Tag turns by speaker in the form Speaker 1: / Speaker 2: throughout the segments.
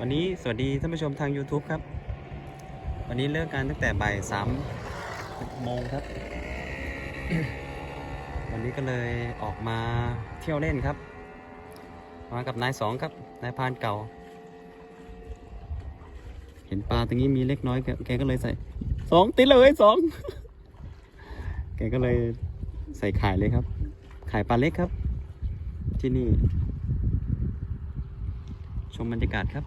Speaker 1: วันนี้สวัสดีท่านผู้ชมทาง YouTube ครับ วันนี้เลิกงานตั้งแต่บ่ายสามโมงครับ วันนี้ก็เลยออกมาเที่ยวเล่นครับ มากับนายสองครับ นายพานเก่า เห็นปลาตรงนี้มีเล็กน้อย แกแกก็เลยใส่สองติดเลยสองแกก็เลยใส่ขายเลยครับ ขายปลาเล็กครับ ที่นี่ ชมบรรยากาศครับ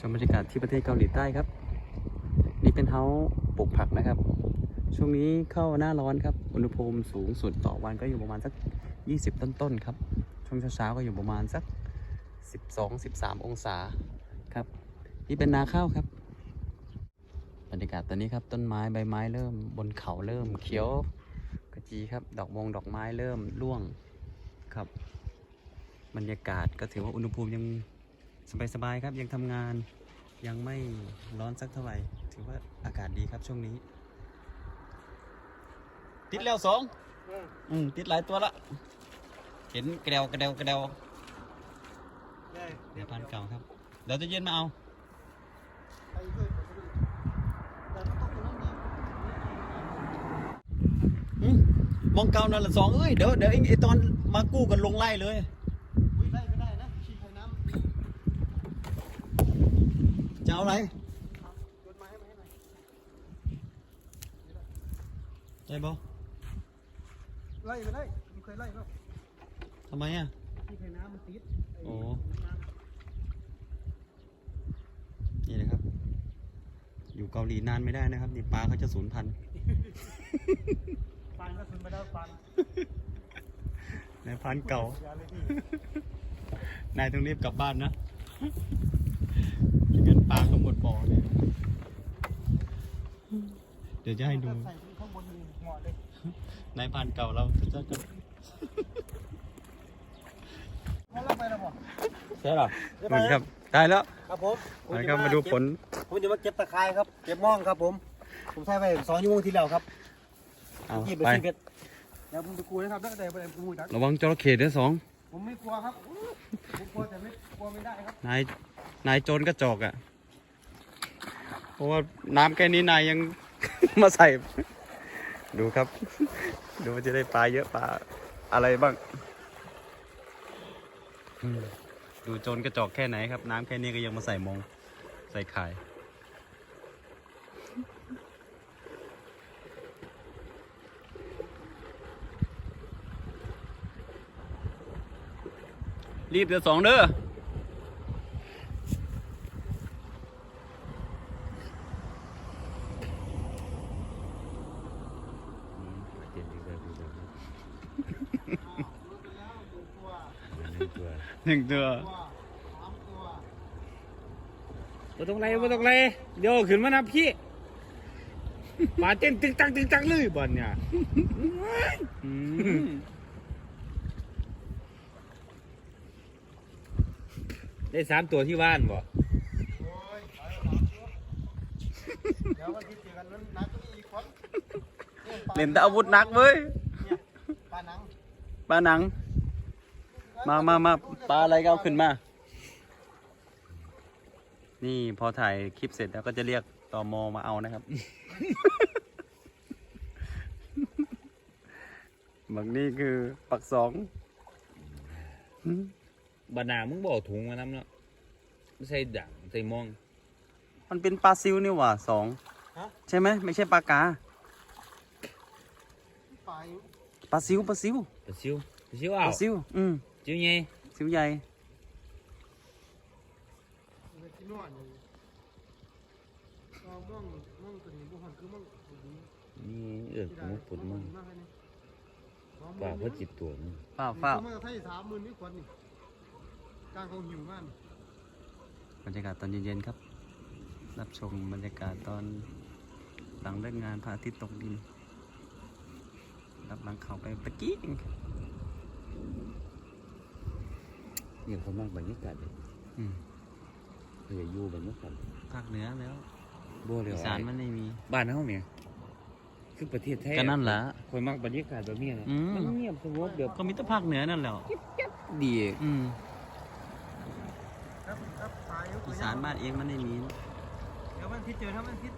Speaker 1: ชมบรรยากาศที่ประเทศเกาหลีใต้ครับ นี่เป็นเฮาส์ปลูกผักนะครับ ช่วงนี้เข้าหน้าร้อนครับ อุณหภูมิสูงสุดต่อวันก็อยู่ประมาณสัก 20 ต้นๆครับ ช่วงเช้าๆก็อยู่ประมาณสัก 12-13 องศาครับ นี่เป็นนาข้าวครับ บรรยากาศตอนนี้ครับต้นไม้ใบไม้เริ่มบนเขาเริ่มเขียวกระจีครับ ดอกมงดอกไม้เริ่มร่วงครับ บรรยากาศก็ถือว่าอุณหภูมิยังสบายๆครับ ยังทำงานยังไม่ร้อนสักเท่าไหร่ ถือว่าอากาศดีครับช่วงนี้ ติดแล้วสองอืมติดหลายตัวละ เห็นกระเดวกระเดวกระเดวเดี๋ยวพันเก่าครับเดี๋ยวจะเย็นมาเอา
Speaker 2: ไปด้วยแต่ต้องคนนั้นดี
Speaker 1: อื มมองเก่านั่นแหละสองเอ้ยเดี๋ยวเดี๋ยวไอ้ไอตอนมากู้กันลงไล่เลย
Speaker 2: อุ้ยไล่ก็ได้นะชีไข่น้ำ
Speaker 1: จะเอาอะไร
Speaker 2: โยนไม้ให้มาให้หน่อย
Speaker 1: ได้บ่
Speaker 2: ไล่ไปไล่มันเคยไล่ก็
Speaker 1: ทำไมอะ
Speaker 2: ชีไข่น้ำมันติด
Speaker 1: โอ้นี่นะครับ อยู่เกาหลีนานไม่ได้นะครับนี่ปลาเขาจะสูญพันธุ์
Speaker 2: ฟันก็สุนไปแล้วฟัน
Speaker 1: ในพันธุ์เก่า
Speaker 2: อย่าเลยพี่
Speaker 1: นายต้องรีบกลับบ้านนะไม่งั้นปลาก็หมดบ่อเลย เดี๋ยวจะให้ดู
Speaker 2: ใส่ข้างบนนี่เหมาะเลย
Speaker 1: นายพันธุ์เก่าเราจะจะ
Speaker 2: เขาเล่าไปแล้วบ่
Speaker 1: ใช่หรอนี่ครับได้แล้ว
Speaker 2: ครับผม
Speaker 1: แล้วก็มาดูผล
Speaker 2: ผมจะมาเก็บตะไคร้ครับ เก็บม่องครับผม ผมใช้ไปสองชั่วโมงที่แล้วครับ
Speaker 1: เอา
Speaker 2: ยี่
Speaker 1: ไป
Speaker 2: สิบเอ็ดเดี๋ยวผมจะกลัวนะครับแล้วแต่ไปผมจัก
Speaker 1: ระวังจระเข้ด้วยสอง
Speaker 2: ผมไม่กลัวครับผมกลัวแต่ไม่กลัวไม่ได้ครับ
Speaker 1: นายนายโจรกระจอกอะ่ะเพราะว่าน้ำแค่นี้นายยัง มาใส่ ดูครับ ดูว่าจะได้ปลาเยอะปลาอะไรบ้างอืมดูโจรกระจอกแค่ไหนครับ น้ำแค่นี้ก็ยังมาใส่มงใส่ขาย รีบเดี๋ยวสองเด้อหนึ่งตัว
Speaker 3: บ่ต้องไรบ่ต้องไรเดี๋ยวขึ้นมานับพี่ปลาเต้นตึงตังตึงตังเลยบอลเนี่ย
Speaker 1: อืม
Speaker 3: ได้สามตัวที่บ้านบ่
Speaker 2: เดี๋ยววันที่เจอกันนั้นนัดก็มีอีกคน
Speaker 1: เล่นแต่อาวุธหนักเว้ย
Speaker 2: เนี่ยปลาหนัง
Speaker 1: ปลาหนัง มามามาปลาอะไรก็เอาขึ้นมา นี่พอถ่ายคลิปเสร็จแล้วก็จะเรียกตอมอมาเอานะครับ บางนี่คือปักสอง
Speaker 3: บานามึงบ่เอาถุงมานำเนาะไม่ใส่ดังใส่มอง
Speaker 1: มันเป็นปลาซิวนี่หว่าสองใช่ไหมไม่ใช่ปลากา
Speaker 2: ปลา
Speaker 1: ปลาซิวปลาซิว
Speaker 3: ปลาซิวปลาซิว
Speaker 1: ป
Speaker 3: อ้า
Speaker 1: ลาวซิวอืม
Speaker 3: จิ๋วใหญ่
Speaker 1: ซิวใหญ่
Speaker 2: ที่นอนก็ม่องม่องตัวนี้บุหันคือม่องตัวนี้
Speaker 3: นี่เออผมผลมั่งปลาเพิ่นจิตตัวนี่
Speaker 1: ฝ้าวฝ้าว
Speaker 2: มันไทยสามหมื่นนี่คนนี่ กลางเขาหิวมาก
Speaker 1: บรรยากาศตอนเย็นๆครับ รับชมบรรยากาศตอนหลังเลิกงานพระอาทิตย์ตกดิน รับหลังเขาไปตะกี้เองครับ
Speaker 3: นี่เขามากบรรยากาศเลย
Speaker 1: อืม
Speaker 3: เพื่ออยู่บรรยากาศ
Speaker 1: ภาคเหนือแล้ว
Speaker 3: บ่เลย
Speaker 1: อีสานมันไม่มี
Speaker 3: บ้านเฮาเนี่ยคือประเทศไทย
Speaker 1: ก็นั่นแหละ
Speaker 3: คอยมักบรรยากาศแบบนี้นะ
Speaker 1: อืม
Speaker 3: มันเงียบสงบแบบ
Speaker 1: ก็มีแต่ภาคเหนือนั่นแหละ
Speaker 3: ดี
Speaker 1: อืม
Speaker 2: ครับครับปลา อยู่
Speaker 1: อีสานบ้านเองมันไม่มี
Speaker 2: เดี๋ยวมันทิศเจอถ้ามันทิศ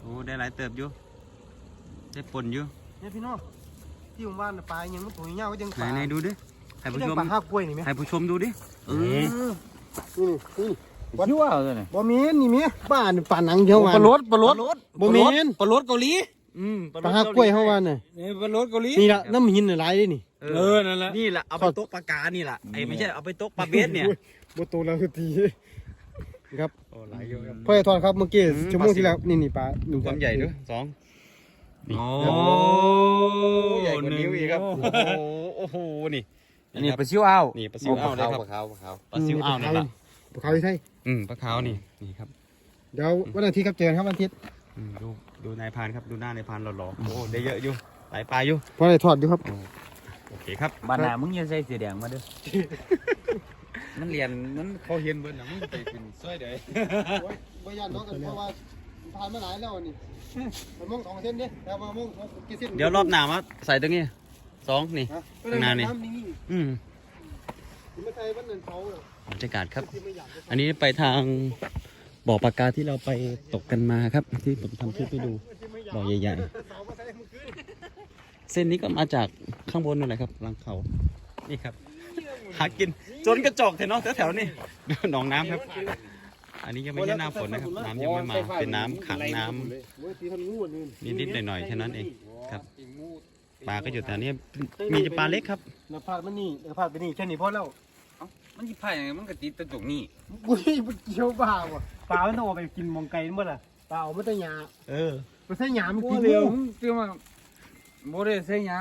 Speaker 1: โอ้ได้หลายเติบอยู่ได้ปนอยู่
Speaker 2: เนี่ยพี่น้องที่ผมว่าน่ะปลายังมันตัวเงี้ยก็ยัง
Speaker 1: ไห
Speaker 2: ป
Speaker 1: น
Speaker 2: ลา
Speaker 1: ไหนดูดิให้ผู้ชม
Speaker 2: ปลาห้ากล้วยนี่ไหม
Speaker 1: ให้ผู้ชมดูดิเออ
Speaker 2: นี่นี่
Speaker 3: วัดที่ว่าเลยเนี่ย
Speaker 2: บ่มีนี่มีบ้านปลาหนังเดียวกัน
Speaker 3: ปลารสปลารส
Speaker 2: บ่แม่น
Speaker 3: ปลารสเกาหลี
Speaker 1: อืม
Speaker 2: ปลาห้ากล้วยเฮาว่าน่ะ
Speaker 3: นี่ปลารสเกาหลี
Speaker 2: นี่ละน้ำหินน่ะหลายเด้นี่
Speaker 3: เออนั่นแหละ
Speaker 1: นี่แหละเอาไปโต๊ะปลากานี่แหละไอ้ไม่ใช่เอาไปโต๊ะปลาเบสเนี่ย
Speaker 2: บ่โตแล้วทีครับ
Speaker 1: โอ้หลายอยู่ครับ
Speaker 2: พ่อจะทอดครับเมื่อกี้
Speaker 1: อืม
Speaker 2: ชั่วโมงที่แล้วนี่นี่ปลาหนึ่ง
Speaker 1: ความใหญ่ด้วยสอง
Speaker 3: โอ้
Speaker 1: ใหญ่กว่านิ้วอีกครับ โอ้โหโอ้โหนี่
Speaker 3: อันนี้ปลาซิวอ้าว
Speaker 1: นี่ปลาซิวอ้าวเลยครับ
Speaker 3: ปลาขาวปลาขาว
Speaker 1: ปลาซิวอ้าวนั่นแหละ
Speaker 2: ปลาขาวที่ไทย
Speaker 1: อืมปลาขาวนี่นี่ครับ
Speaker 2: เดี๋ยววันอาทิตย์ครับเจอกันครับวันอาทิตย์
Speaker 1: อืม ดูดูนายพรานครับดูหน้านายพรานหล่อๆโอ้ได้เยอะอยู่หลายปลาอยู่
Speaker 2: พ่อจะทอดอยู่ครับ
Speaker 1: โอเคครับ
Speaker 3: บ้านหนามึงอย่าใส่สีแดงมาเด้อ
Speaker 1: มันเรียนมันเขาเห็นเบิร์นะมึงไปเป็นซ้อยเด้
Speaker 2: โอ้ยบ่ยันเนาะกันเพราะว่าผ่านมาหลายแล้วนี่มันมองสองเส้นเด้แต่ว่ามองกี่เส้น
Speaker 1: เดี๋ยวรอบหน้ามาใส่ตรงนี้สองนี่
Speaker 2: ฮะ
Speaker 1: ข้างหน้านี่
Speaker 2: นี่
Speaker 1: อืม
Speaker 2: ไม่ใช่วันนั้นเขา
Speaker 1: บรรยากาศครับ
Speaker 2: ที่ไม่อยากจะ
Speaker 1: อันนี้ไปทาง บ่อปลากาที่เราไปตกกันมาครับ ที่ผมทำคลิปให้ดูบ่อใหญ่ๆ เส้นนี้ก็มาจากข้างบนนั่นแหละครับหลังเขานี่ครับ หากินจนกระจอกแถวน้องแถวๆนี่หนองน้ำครับ อันนี้ยังไม่ใช่หน้าฝนนะครับ น้ำยังไม่มาเป็นน้ำขังน้ำ
Speaker 2: มีนิ
Speaker 1: ดๆหน่อยๆแค่นั้นเองครับปลาก็อยู่แต่นี้มีปลาเล็กครับ
Speaker 2: เราพลาดมันนี่เราพลาดไปนี่แค่นี้พอแล้ว
Speaker 3: มันสิพายยังไงมันก็ติดแตะตรงนี้
Speaker 2: บุ้ยมันเกี่ยวบ้าว่ะปลามันต้องเอาไปกินมองไก่นั่นบ่ล่ะปลาเอาไม่ต้องหยา
Speaker 1: เออ
Speaker 2: ไปใส่หยามัน
Speaker 3: บ่
Speaker 2: กิน
Speaker 3: เร็ว
Speaker 2: งู
Speaker 3: มึงเตรียมมาบ่ได้ใส่หยา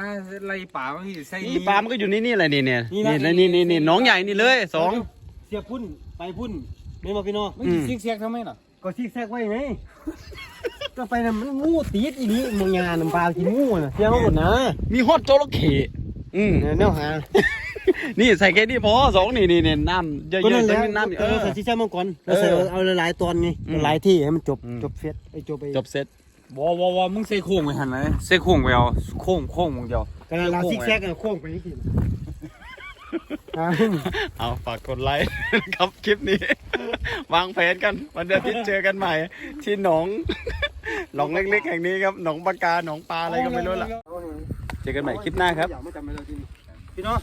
Speaker 3: ไล่ป่ามันสิใส่
Speaker 1: นี่ปลามันก็อยู่นี่นี่แหละนี่เนี่ยนี่นี่นี่นี่น้องใหญ่นี่เลยสอง
Speaker 2: เสียบพุ่นไปพุ่นไม่มาพี่น้อง
Speaker 3: มันสิซิกแซกทำไมล่ะ
Speaker 2: ก็ซิกแซกไว้ไงก็ไปน่ะมันงูตีดอีนี้มองหยาน้ำปลากินงูน่ะเสียเขาหมดนะ
Speaker 1: มีฮอดจระเข้อืม
Speaker 2: เนี่ยแนวหา
Speaker 1: นี่ใส่แค่นี้พอสองนี่นี่นี่น้ำเยอะ
Speaker 2: ก็
Speaker 1: ๆ
Speaker 2: นั่นแห
Speaker 1: ตร
Speaker 2: ละ
Speaker 1: งนี้น้ำเอ
Speaker 2: เออ
Speaker 1: อ
Speaker 2: ใส่ซิกแซกมังกรแล้วใส่
Speaker 1: เออ
Speaker 2: เอาหลายๆตอนไง
Speaker 1: อืม
Speaker 2: หลายที่ให้มันจบ
Speaker 1: อืม
Speaker 2: จบเฟสไอ้จบไป
Speaker 1: จบเสร็จ
Speaker 3: บ่บ่บ่มึงใส่โค้งไปหั่นเลยใส่โค้งไปเอาโค้งโค้งมึงเดียว
Speaker 2: กระดาษซิกแซกอะโค้งไปนี่กินอ่า
Speaker 1: เอาฝากกดไลค์ ครับคลิปนี้ วางแผนกัน วันอาทิตย์เจอกันใหม่ ที่หนอง หนองเล็กๆแห่งนี้ครับหนองปลากาหนองปลาอะไรก็ไม่รู้ล่ะ เจอกันใหม่คลิปหน้าครับ
Speaker 2: อยากไม่จำไปแล้วทีนี้พี่น้อง